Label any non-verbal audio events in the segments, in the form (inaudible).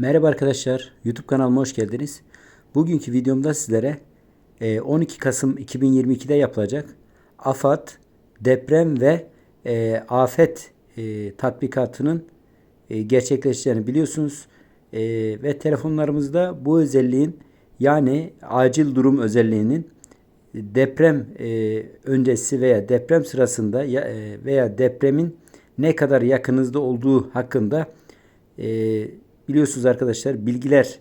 Merhaba arkadaşlar, YouTube kanalıma hoş geldiniz. Bugünkü videomda sizlere e, 12 Kasım 2022'de yapılacak AFAD, deprem ve e, afet e, tatbikatının e, gerçekleşeceğini biliyorsunuz. E, ve telefonlarımızda bu özelliğin yani acil durum özelliğinin deprem e, öncesi veya deprem sırasında ya, e, veya depremin ne kadar yakınızda olduğu hakkında e, biliyorsunuz arkadaşlar bilgiler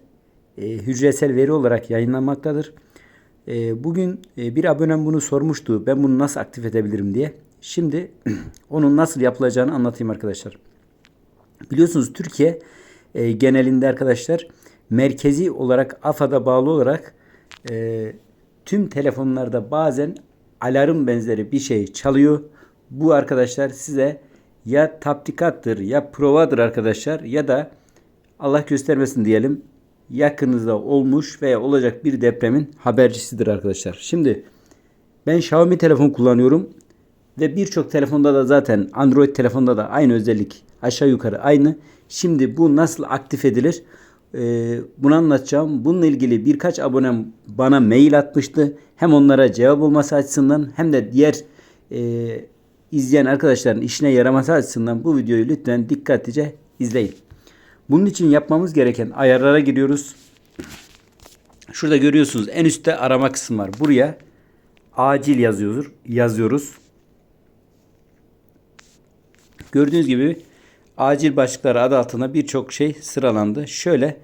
e, hücresel veri olarak yayınlanmaktadır. E, bugün e, bir abonem bunu sormuştu. Ben bunu nasıl aktif edebilirim diye. Şimdi (clears throat) onun nasıl yapılacağını anlatayım arkadaşlar. Biliyorsunuz Türkiye e, genelinde arkadaşlar merkezi olarak AFAD'a bağlı olarak e, tüm telefonlarda bazen alarm benzeri bir şey çalıyor. Bu arkadaşlar size ya taptikattır ya provadır arkadaşlar ya da Allah göstermesin diyelim yakınızda olmuş veya olacak bir depremin habercisidir arkadaşlar. Şimdi ben Xiaomi telefon kullanıyorum ve birçok telefonda da zaten Android telefonda da aynı özellik aşağı yukarı aynı. Şimdi bu nasıl aktif edilir? Ee, bunu anlatacağım. Bununla ilgili birkaç abonem bana mail atmıştı. Hem onlara cevap olması açısından hem de diğer e, izleyen arkadaşların işine yaraması açısından bu videoyu lütfen dikkatlice izleyin. Bunun için yapmamız gereken ayarlara giriyoruz. Şurada görüyorsunuz en üstte arama kısmı var. Buraya acil yazıyoruz. yazıyoruz. Gördüğünüz gibi acil başlıkları adı altında birçok şey sıralandı. Şöyle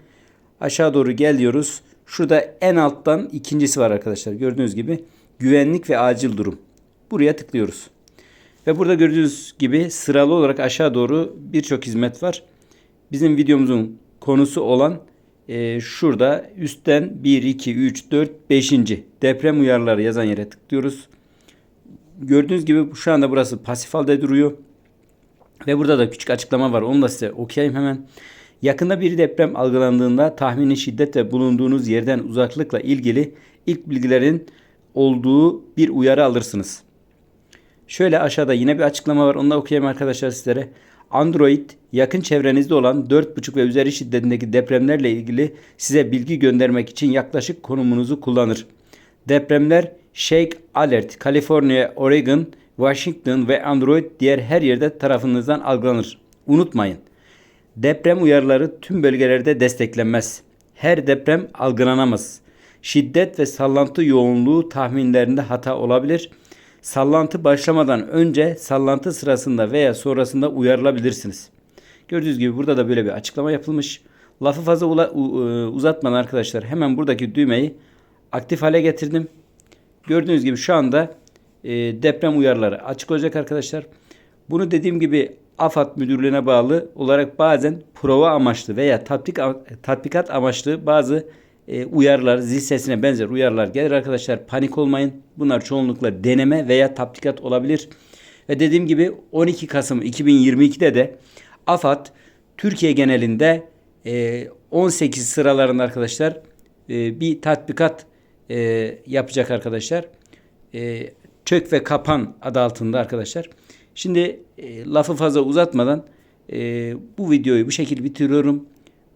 aşağı doğru geliyoruz. Şurada en alttan ikincisi var arkadaşlar. Gördüğünüz gibi güvenlik ve acil durum. Buraya tıklıyoruz. Ve burada gördüğünüz gibi sıralı olarak aşağı doğru birçok hizmet var. Bizim videomuzun konusu olan e, şurada üstten 1, 2, 3, 4, 5. deprem uyarıları yazan yere tıklıyoruz. Gördüğünüz gibi şu anda burası pasif halde duruyor. Ve burada da küçük açıklama var. Onu da size okuyayım hemen. Yakında bir deprem algılandığında tahmini şiddet bulunduğunuz yerden uzaklıkla ilgili ilk bilgilerin olduğu bir uyarı alırsınız. Şöyle aşağıda yine bir açıklama var. Onu da okuyayım arkadaşlar sizlere. Android yakın çevrenizde olan 4.5 ve üzeri şiddetindeki depremlerle ilgili size bilgi göndermek için yaklaşık konumunuzu kullanır. Depremler Shake Alert, Kaliforniya, Oregon, Washington ve Android diğer her yerde tarafınızdan algılanır. Unutmayın. Deprem uyarıları tüm bölgelerde desteklenmez. Her deprem algılanamaz. Şiddet ve sallantı yoğunluğu tahminlerinde hata olabilir. Sallantı başlamadan önce sallantı sırasında veya sonrasında uyarılabilirsiniz. Gördüğünüz gibi burada da böyle bir açıklama yapılmış. Lafı fazla uzatmadan arkadaşlar hemen buradaki düğmeyi aktif hale getirdim. Gördüğünüz gibi şu anda e, deprem uyarıları açık olacak arkadaşlar. Bunu dediğim gibi AFAD müdürlüğüne bağlı olarak bazen prova amaçlı veya tatbik, tatbikat amaçlı bazı e, uyarılar, zil sesine benzer uyarılar gelir arkadaşlar. Panik olmayın. Bunlar çoğunlukla deneme veya tatbikat olabilir. Ve dediğim gibi 12 Kasım 2022'de de AFAD Türkiye genelinde e, 18 sıralarında arkadaşlar e, bir tatbikat e, yapacak arkadaşlar. E, çök ve kapan adı altında arkadaşlar. Şimdi e, lafı fazla uzatmadan e, bu videoyu bu şekilde bitiriyorum.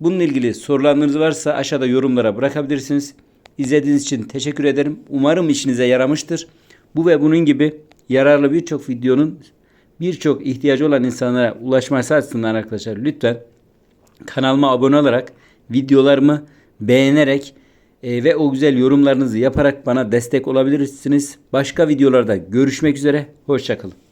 Bununla ilgili sorularınız varsa aşağıda yorumlara bırakabilirsiniz. İzlediğiniz için teşekkür ederim. Umarım işinize yaramıştır. Bu ve bunun gibi yararlı birçok videonun birçok ihtiyacı olan insanlara ulaşması açısından arkadaşlar lütfen kanalıma abone olarak videolarımı beğenerek e, ve o güzel yorumlarınızı yaparak bana destek olabilirsiniz. Başka videolarda görüşmek üzere. Hoşçakalın.